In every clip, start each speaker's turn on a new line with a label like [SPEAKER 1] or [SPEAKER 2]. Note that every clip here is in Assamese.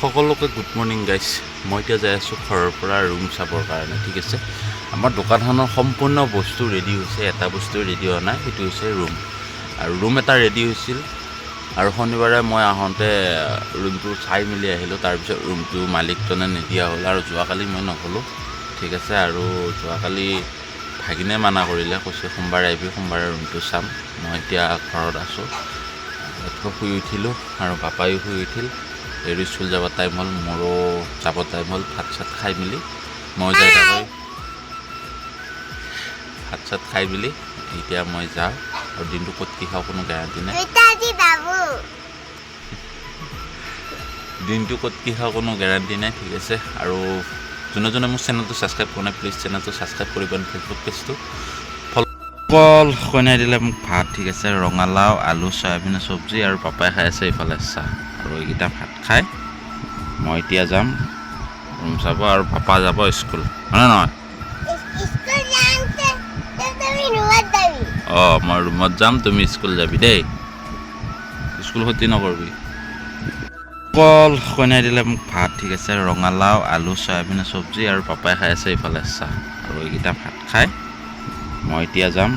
[SPEAKER 1] সকলোকে গুড মৰ্ণিং গাইছ মই এতিয়া যাই আছোঁ ঘৰৰ পৰা ৰুম চাবৰ কাৰণে ঠিক আছে? আমাৰ দোকানখনৰ সম্পূৰ্ণ বস্তু ৰেডি হৈছে এটা বস্তু ৰেডি হোৱা নাই সেইটো হৈছে ৰুম আৰু ৰুম এটা ৰেডি হৈছিল। আৰু শনিবাৰে মই আহোঁতে ৰুমটো চাই মেলি আহিলোঁ। তাৰপিছত ৰুমটো মালিকজনে নিদিয়া হ'ল আৰু যোৱাকালি মই নগ'লোঁ ঠিক আছে? আৰু যোৱাকালি ভাগিনে মানা কৰিলে কৈছে সোমবাৰে আহিবি সোমবাৰে ৰুমটো চাম। মই এতিয়া ঘৰত আছোঁ। শুই উঠিলোঁ আৰু পাপায়ো শুই উঠিল। এৰি স্কুল যাব টাইম হ'ল মোৰো যাব টাইম হ'ল ভাত চাত খাই মেলি। মই যাই থাকোঁ। ভাত চাত খাই মেলি এতিয়া মই যাওঁ। আৰু দিনটো ক'ত কি খাওঁ কোনো গেৰাণ্টি নাই। দিনটো ক'ত কি খাওঁ কোনো গেৰাণ্টি নাই ঠিক আছে। আৰু যোনে যোনে মোৰ চেনেলটো ছাবস্ক্ৰাইব কৰা নাই প্লিজ চেনেলটো ছাবস্ক্ৰাইব কৰিব ফেচবুক পেজটো অকল কইনাই দিলে মোক ভাত ঠিক আছে ৰঙালাও আলু চয়াবিনৰ চব্জি আৰু পাপাই খাই আছে এইফালে চাহ। আৰু এইকেইটা ভাত খাই মই এতিয়া যাম ৰুম চাব আৰু পাপা যাব স্কুল। হয়নে নহয়? অঁ মই ৰুমত যাম তুমি স্কুল যাবি দেই। স্কুল ক্ষতি নকৰিবি। অকল কইনাই দিলে মোক ভাত ঠিক আছে ৰঙালাও আলু চয়াবিনৰ চব্জি আৰু পাপাই খাই আছে এইফালে চাহ। আৰু এইকেইটা ভাত খাই মই এতিয়া যাম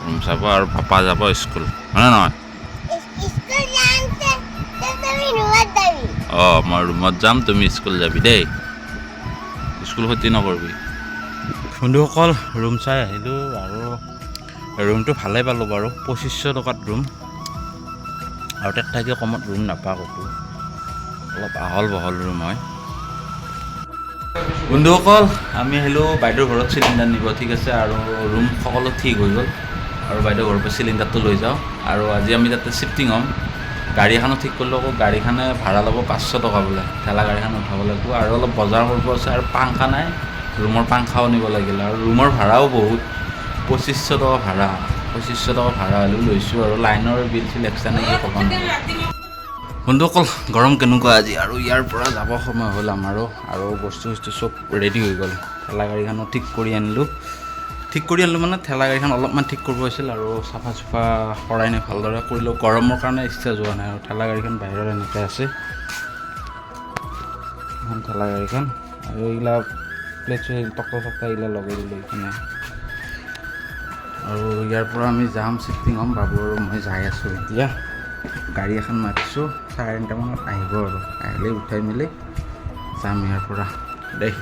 [SPEAKER 1] ৰুম চাব আৰু পাপা যাব স্কুল হয়নে নহয়? অঁ মই ৰুমত যাম তুমি স্কুল যাবি দেই। স্কুল ক্ষতি নকৰিবি। বন্ধুসকল ৰুম চাই আহিলোঁ আৰু ৰুমটো ভালেই পালোঁ বাৰু পঁচিছশ টকাত ৰুম আৰু তাত থাকি কমত ৰুম নাপাওঁ ক'তো। অলপ আহল বহল ৰুম হয়। বন্ধুসকল আমি আহিলোঁ বাইদেউৰ ঘৰত চিলিণ্ডাৰ নিব ঠিক আছে? আৰু ৰুম সকলো ঠিক হৈ গ'ল। আৰু বাইদেউৰ ঘৰৰ পৰা চিলিণ্ডাৰটো লৈ যাওঁ। আৰু আজি আমি তাতে শ্বিফটিং হ'ম। গাড়ী এখনো ঠিক কৰিলোঁ আকৌ গাড়ীখনে ভাড়া ল'ব পাঁচশ টকা বোলে। ঠেলা গাড়ীখন উঠাব লাগিব। আৰু অলপ বজাৰ কৰিব আছে আৰু পাংখা নাই। ৰুমৰ পাংখাও নিব লাগিল। আৰু ৰুমৰ ভাড়াও বহুত। পঁচিছশ টকা ভাড়া। পঁচিছশ টকা ভাড়া হ'লেও লৈছোঁ। আৰু লাইনৰ বিল চিল এক্সট্ৰা নেকি ক'ব বন্ধুসকল, গৰম কেনেকুৱা আজি? আৰু ইয়াৰ পৰা যাব সময় হ'ল আমাৰো। আৰু বস্তু চস্তু চব ৰেডি হৈ গ'ল। ঠেলা গাড়ীখনো ঠিক কৰি আনিলোঁ। ঠিক কৰি আনিলোঁ মানে ঠেলা গাড়ীখন অলপমান ঠিক কৰিব হৈছিল আৰু চাফা চুফা কৰাই নাই, ভালদৰে কৰিলোঁ। গৰমৰ কাৰণে ইচ্ছা যোৱা নাই আৰু ঠেলা গাড়ীখন বাহিৰত এনেকৈ আছে। এখন ঠেলা গাড়ীখন আৰু এইগিলা প্লেট চুট টকা চকা এইগিলা লগাই দিলোঁ এইখানে। আৰু ইয়াৰ পৰা আমি যাম শ্বিফটিং হ'ম। বাবু আৰু মই যাই আছোঁ এতিয়া। গাড়ী এখন মাতিছোঁ চাৰে তিনিটামানত আহিব আৰু। আহিলে উঠাই মেলি যাম ইয়াৰ পৰা। দেই।